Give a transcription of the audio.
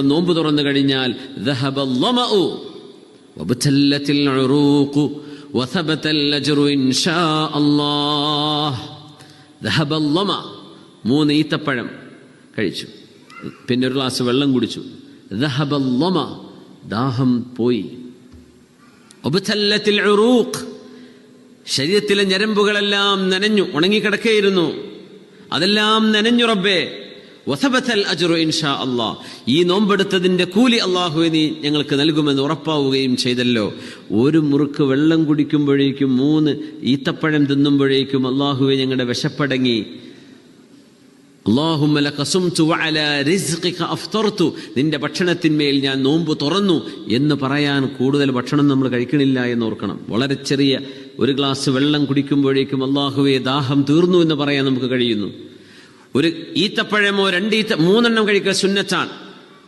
നോമ്പ് തുറന്നു കഴിഞ്ഞാൽ മൂന്ന് ഈത്തപ്പഴം കഴിച്ചു. പിന്നെ ഒരു ഗ്ലാസ് വെള്ളം കുടിച്ചു. ദാഹം പോയി. ശരീരത്തിലെ ഞരമ്പുകളെല്ലാം നനഞ്ഞു ഉണങ്ങിക്കിടക്കേയിരുന്നു. അതെല്ലാം നനഞ്ഞു റബ്ബേ അള്ളാ ഈ നോമ്പെടുത്തതിന്റെ കൂലി അള്ളാഹു നീ ഞങ്ങൾക്ക് നൽകുമെന്ന് ഉറപ്പാവുകയും ചെയ്തല്ലോ. ഒരു മുറുക്ക് വെള്ളം കുടിക്കുമ്പോഴേക്കും മൂന്ന് ഈത്തപ്പഴം തിന്നുമ്പോഴേക്കും അള്ളാഹുവെ ഞങ്ങളുടെ വിശപ്പടങ്ങി. അഫ്തർതു. നിന്റെ ഭക്ഷണത്തിന്മേൽ ഞാൻ നോമ്പ് തുറന്നു എന്ന് പറയാൻ കൂടുതൽ ഭക്ഷണം നമ്മൾ കഴിക്കണില്ല എന്ന് ഓർക്കണം. വളരെ ചെറിയ ഒരു ഗ്ലാസ് വെള്ളം കുടിക്കുമ്പോഴേക്കും അള്ളാഹുവെ ദാഹം തീർന്നു എന്ന് പറയാൻ നമുക്ക് കഴിയുന്നു. ഒരു ഈത്തപ്പഴമോ രണ്ട് ഈത്ത മൂന്നെണ്ണം കഴിക്കുക സുന്നത്താണ്.